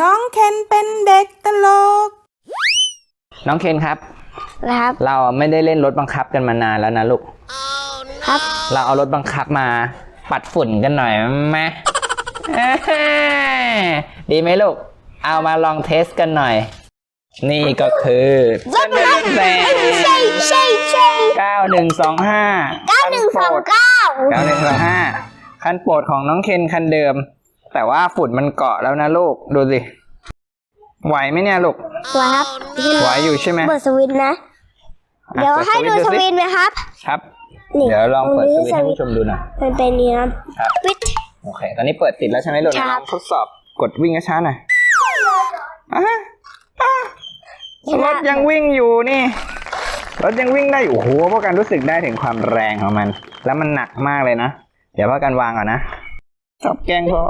น้องเคนเป็นเด็กตลก น้องเคนครับนะครับ เราไม่ได้เล่นรถบังคับกันมานานแล้วนะลูก ครับ เราเอารถบังคับมาปัดฝุ่นกันหน่อยไหมเอ้ยดีไหมลูก เอามาลองเทสกันหน่อย นี่ก็คือรถบังคับแใช่ใช่ใช่เก้าหนึ่งสองห้าเก้าหนึ่งสองเก้า เก้าหนึ่งสองห้าคันโปรดของน้องเคนคันเดิม แต่ว่าฝุ่นมันเกาะแล้วนะลูก ดูสิ ไหวไหมเนี่ยลูกครับไหวอยู่ใช่ไหมเปิดสวิตช์นะอะเดี๋ยวปิให้ดูสสิวิตช์ไหมครับ ครับนี่เดี๋ยวลองเปิดสวิตช์ตรให้งนี้ผู้ชมดูหน่อยมันเป็นนี้ครับครับวิทโอเค ตอนนี้เปิดติดแล้วใช่ไหมลูกครับลองทดสอบกดวิ่งช้าๆหน่อยอะฮะอะรถยังวิ่งอยู่นี่รถยังวิ่งได้อยู่โอ้โหพวกกันรู้สึกได้ถึงความแรงของมัน แล้วมันหนักมากเลยนะ เดี๋ยวพวกกันวางก่อนนะชอบแกล้งพ่อ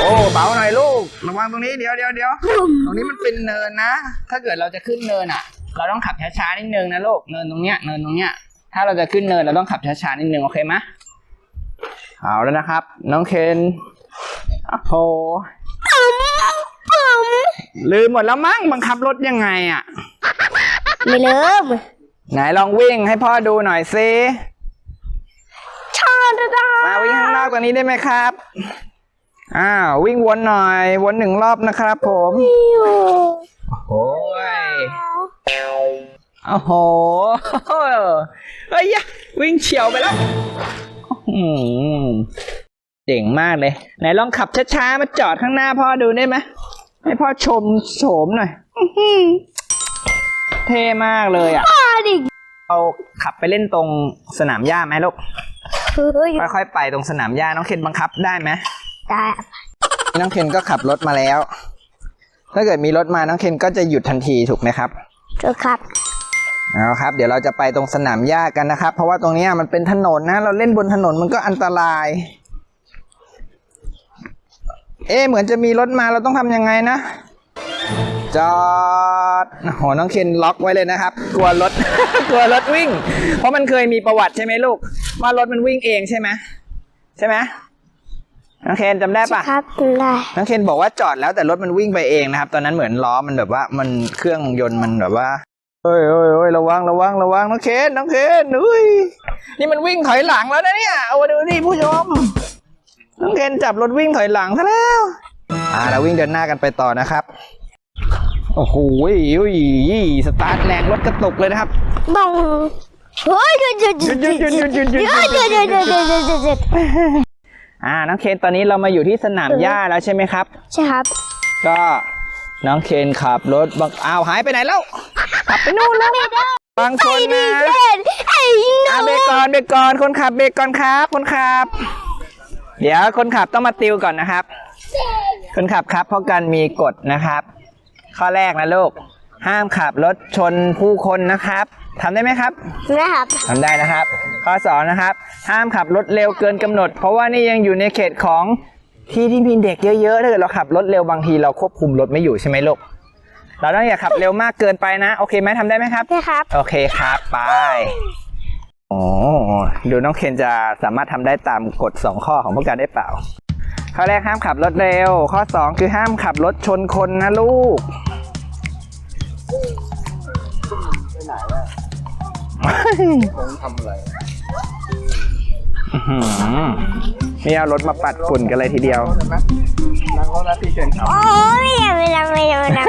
โอ้เบาหน่อยลูก ระวังตรงนี้เดี๋ยวเดี๋ยวเดี๋ยวตรงนี้มันเป็นเนินนะ ถ้าเกิดเราจะขึ้นเนินอะ เราต้องขับช้าๆนิดนึงนะลูก เนินตรงเนี้ย เนินตรงเนี้ย ถ้าเราจะขึ้นเนินเราต้องขับช้าๆนิดนึงโอเคไหมเอาแล้วนะครับ น้องเคนโอ้โหลืมหมดแล้วมั้งบังคับรถยังไงอะ ไม่เริ่มไหนลองวิ่งให้พ่อดูหน่อยซิชาดาดามาวิ่งข้างนอ กตรงนี้ได้ไหมครับ อ้าววิ่งวนหน่อย วนหนึ่งรอบนะครับผมอยู่โอ้ยโอ้โหเฮ้ยยะวิ่งเฉียวไปแล้วอื้อหือเจ๋งมากเลย ไหนลองขับช้าๆ มาจอดข้างหน้าพ่อดูได้ไหมให้พ่อชมโฉมหน่อยอื้อหือเท่มากเลยอะป้าดิเราขับไปเล่นตรงสนามหญ้าไหมลูก เฮ้ยค่อยๆไปตรงสนามหญ้าน้องเคนบังคับได้ไหมได้ครับน้องเคนก็ขับรถมาแล้ว ถ้าเกิดมีรถมาน้องเคนก็จะหยุดทันทีถูกไหมครับถูกครับเอาครับ เดี๋ยวเราจะไปตรงสนามหญ้ากันนะครับ เพราะว่าตรงเนี้ยมันเป็นถนนนะ เราเล่นบนถนนมันก็อันตราย เอ๊ะเหมือนจะมีรถมาเราต้องทำยังไงนะจอดโอ้โหน้องเคนล็อกไว้เลยนะครับ กลัวรถ กลัวรถวิ่ง เพราะมันเคยมีประวัติใช่ไหมลูก ว่ารถมันวิ่งเองใช่ไหมใช่ไหมน้องเคนจำได้ปะครับได้น้องเคนบอกว่าจอดแล้วแต่รถมันวิ่งไปเองนะครับ ตอนนั้นเหมือนล้อมันแบบว่า มันเครื่องยนต์มันแบบว่าเฮ้ยเฮ้ยเฮ้ยระวังระวังระวังน้องเคนน้องเคนอุ้ยนี่มันวิ่งถอยหลังแล้วนะเนี่ยเอามาดูนี่ผู้ชมน้องเคนจับรถวิ่งถอยหลังซะแล้วอ่าเราวิ่งเดินหน้ากันไปต่อนะครับโอ้โหอุ้ยสตาร์ทแรงรถกระตุกเลยนะครับบ้อง เฮ้ยหยุดหยุดหยุดหยุดหยุดหยุดหยุดหยุดหยุดหยุดหยุดหยุดหยุดหยุดหยุดหยุดอ่าน้องเคนตอนนี้เรามาอยู่ที่สนามหญ้าแล้วใช่ไหมครับ ใช่ครับ ก็น้องเคนขับรถบังอ้าวหายไปไหนแล้วขับไปนู่นแล้วบางคนนะไอ้หอะนูเบรกก่อนเบรกก่อนคนขับเบรกก่อนครับ คนขับ เดี๋ยวคนขับต้องมาติวก่อนนะครับ คนขับครับเพราะการมีกฎนะครับ ข้อแรกนะลูก ห้ามขับรถชนผู้คนนะครับทำได้ไหมครับนะครับทำได้นะครับ ข้อสองนะครับ ห้ามขับรถเร็วเกินกำหนด เพราะว่านี่ยังอยู่ในเขตของที่ที่มีเด็กเยอะๆถ้าเกิดเราขับรถเร็วบางทีเราควบคุมรถไม่อยู่ใช่ไหมลูกเราต้องอย่าขับเร็วมากเกินไปนะ โอเคไหมทำได้ไหมครับใช่ครับ โอเคครับไปโอ้ดูน้องเคนจะสามารถทำได้ตามกฎสองข้อของพวกกันได้เปล่า ข้อแรกห้ามขับรถเร็ว ข้อสองคือห้ามขับรถชนคนนะลูก อื้อหือนี่เอารถมาปัดฝุ่นกันเลยทีเดียวโอ้ยไม่ได้ไม่ได้ไม่ได้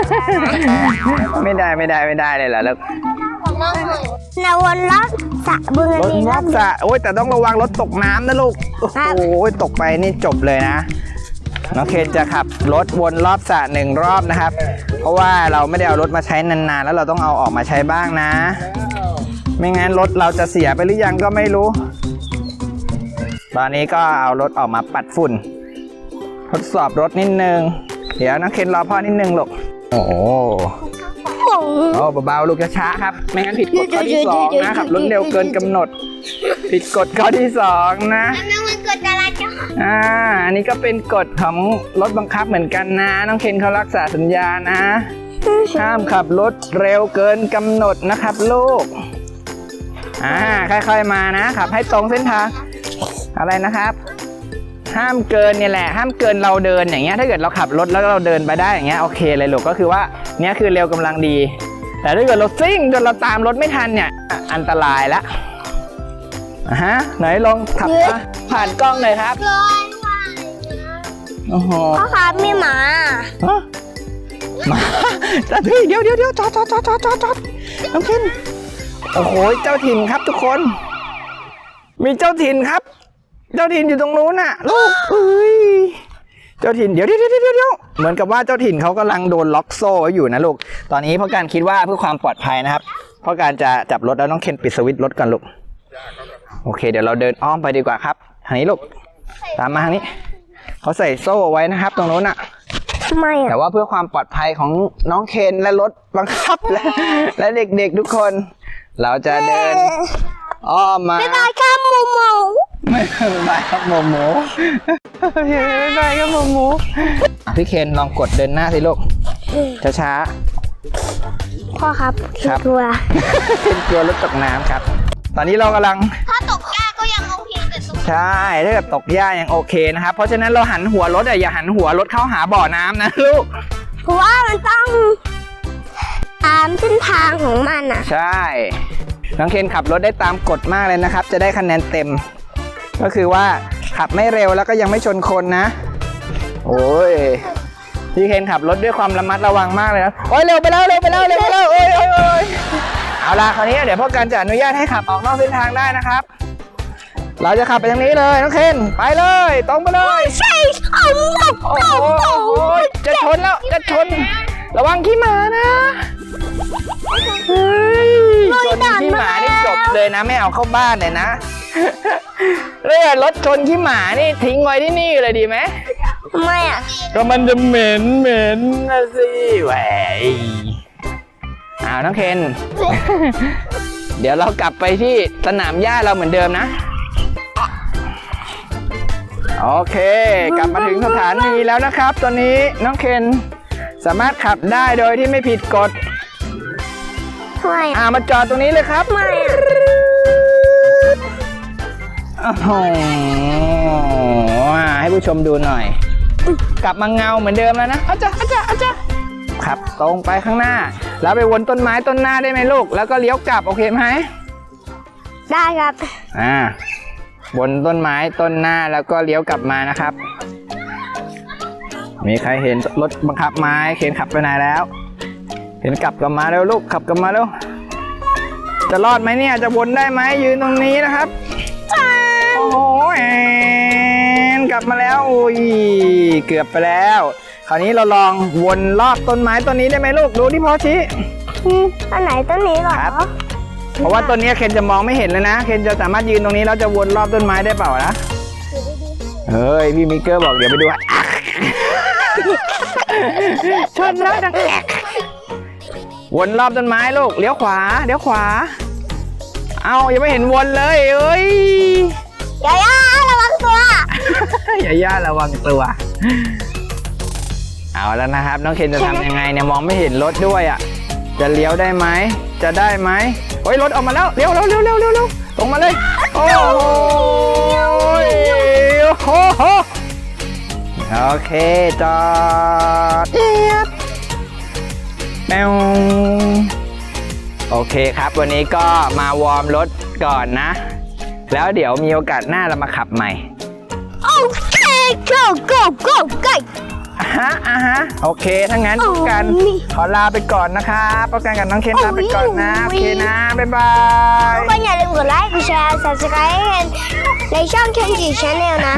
ไม่ได้ไม่ได้ไม่ได้ไม่ได้เลยเหรอลูกนาวนรอบสระบึงรอันถนี้รรออบบสระโอ้ยแต่ต้องระวังรถตกน้ำนะลูก โอ้ครับโหตกไปนี่จบเลยนะ น้องเคนจะขับรถวนรอบสระหนึ่งรอบนะครับ เพราะว่าเราไม่ได้เอารถมาใช้นานๆ แล้วเราต้องเอาออกมาใช้บ้างนะ ไม่งั้นรถเราจะเสียไปหรือยังก็ไม่รู้ ตอนนี้ก็เอารถออกมาปัดฝุ่น ทดสอบรถนิดนึง เดี๋ยวน้องเคนรอพ่อนิดนึงลูกโอ้โหผงโอ้เบาๆลูกช้าๆครับ ไม่งั้นผิดกฎข้อที่สองนะขับรถเร็วเกินกำหนด ผิดกฎข้อที่สองนะนั่นมันเกิด อะไรจ้ะอ่าอันนี้ก็เป็นกฎของรถบังคับเหมือนกันนะ น้องเคนเขารักษาสัญญานะ ห้ามขับรถเร็วเกินกำหนดนะครับลูก อ่าค่อยๆมานะขับให้ตรงเส้นทาง อะไรนะครับ ห้ามเกินเนี่ยแหละ ห้ามเกินเราเดินอย่างเงี้ยถ้าเกิดเราขับรถแล้วเราเดินไปได้อย่างเงี้ยโอเคเลยลูกก็คือว่าเนี่ยคือเร็วกำลังดี แต่ถ้าเกิดเราซิ่งจนเราตามรถไม่ทันเนี่ยอะอันตรายละ อะฮะไหนลองขับมาผ่านกล้องหน่อยครับเกินไปโอ้โหพ่อครับมีหมาฮะมาจะเฮ้ยเดี๋ยวเดี๋ยวเดี๋ยวจอดจอดจอดจอดจอดจอดน้ำขึ้นโอ้โหเจ้าถิ่นครับทุกคน มีเจ้าถิ่นครับ เจ้าถิ่นอยู่ตรงนู้นน่ะลูกเอ้ยเจ้าถิ่นเดี๋ยวเดี๋ยวเดี๋ยวเดี๋ยวเดี๋ยวเหมือนกับว่าเจ้าถิ่นเขากำลังโดนล็อกโซ่ไว้อยู่นะลูกตอนนี้พ่อการคิดว่าเพื่อความปลอดภัยนะครับพ่อการจะจับรถแล้วต้องเคนปิดสวิตช์รถก่อนลูก โอเค เดี๋ยวเราเดินอ้อมไปดีกว่าครับทางนี้ลูกตามมาทางนี้เขาใส่โซ่ไว้นะครับ ตรงนู้นอะทำไมแต่อะว่าเพื่อความปลอดภัยของน้องเคนและรถบังคับและและเด็กๆทุกคน เราจะเดินอ้อมมาบ๊ายบายค่ะหมูหมูไม่เป็นไรครับโมโมไม่เป็นไรครับโมโมอะพี่เคนลองกดเดินหน้าสิลูกช้าพ่อครับครับกลัวๆเป็นกลัวรถตกน้ำครับ ตอนนี้เรากำลังถ้า ใช่ถ้าเกิดตกหญ้ายังโอเคนะครับ เพราะฉะนั้นเราหันหัวรถอะอย่าหันหัวรถเข้าหาบ่อน้ำนะลูก เพราะว่ามันต้องตามเส้นทางของมันอะใช่ น้องเคนขับรถได้ตามกฎมากเลยนะครับ จะได้คะแนนเต็ม ก็คือว่าขับไม่เร็วแล้วก็ยังไม่ชนคนนะ โอ้ย พี่เคนขับรถด้วยความระมัดระวังมากเลยนะโอ้ยเร็วไปแล้วเร็วไปแล้วเร็วไปแล้วโอ้ยโอ้ยโอ้ยเอาล่ะคราวนี้เดี๋ยวพวกกันจะอนุญาตให้ขับออกนอกเส้นทางได้นะครับ เราจะขับไปทางนี้เลยน้องเคนไปเลยตรงไปเลยใช่เอาหมดโอ้โหโอ้โหจะชนแล้วจะชน ระวังขี้หมานะเฮ้ยชนขี้หมานี่จบเลยนะไม่เอาเข้าบ้านเลยนะเรื่องรถชนขี้หมานี่ทิ้งไว้ที่นี่เลยดีไหมทำไมอะก็มันจะเหม็นเหม็นนะสิแหวอ้าวน้องเคน เดี๋ยวเรากลับไปที่สนามหญ้าเราเหมือนเดิมนะ โอเค กลับมาถึงสถานีแล้วนะครับ ตอนนี้น้องเคนสามารถขับได้โดยที่ไม่ผิดกฎทำไมอะอ่ามาจอดตรงนี้เลยครับทำไมอะโอ้โหอ่าให้ผู้ชมดูหน่อย กลับมาเงาเหมือนเดิมแล้วนะอาจารย์อาจารย์อาจารย์ขับตรงไปข้างหน้า แล้วไปวนต้นไม้ต้นหน้าได้ไหมลูก แล้วก็เลี้ยวกลับโอเคไหมได้ครับ อ่า บนต้นไม้ต้นหน้าแล้วก็เลี้ยวกลับมานะครับ มีใครเห็นรถบังคับไม้เข็นขับไปไหนแล้ว เห็นกลับกลับมาแล้วลูกขับกลับมาแล้วจะรอดไหมเนี่ยจะวนได้ไหมยืนตรงนี้นะครับโอ้โหแอนกลับมาแล้วอุ้ยเกือบไปแล้ว คราวนี้เราลองวนรอบต้นไม้ต้นนี้ได้ไหมลูกดูที่พ่อชี้อันไหนต้นนี้เหรอครับ เพราะว่าต้นนี้เคนจะมองไม่เห็นเลยนะ เคนจะสามารถยืนตรงนี้แล้วจะวนรอบต้นไม้ได้เปล่านะเฮ้ยพี่มิกเกอร์บอกเดี๋ยวไปดูอะชนแล้วดังแอกวนรอบต้นไม้ลูกเลี้ยวขวาเลี้ยวขวา เอายังไม่เห็นวนเลยเอ้ยยาย่าระวังตัวอย่าย่าระวังตัวเอาแล้วนะครับ น้องเคนจะทำยังไงเนี่ยมองไม่เห็นรถด้วยอะ จะเลี้ยวได้ไหม จะได้ไหม โอ้ยรถออกมาแล้วเลี้ยวเร็วเร็วเร็วเร็วเร็วตรงมาเลยโอ้โหโอ้โหโอเคจอดเอียบแมวโอเคครับ วันนี้ก็มาวอร์มรถก่อนนะ แล้วเดี๋ยวมีโอกาสหน้าเรามาขับใหม่ โอเค go go go go อะฮะอะฮะโอเคถ้างั้นโอ้พบกันนี่ขอลาไปก่อนนะครับพบกันกับน้องเคนลาไปก่อนนะโอโอ้ยเคนะบ๊ายบายทุกคนอย่าลืมกดไลค์กดแชร์ subscribe ในช่องเคนจิชาแนลนะ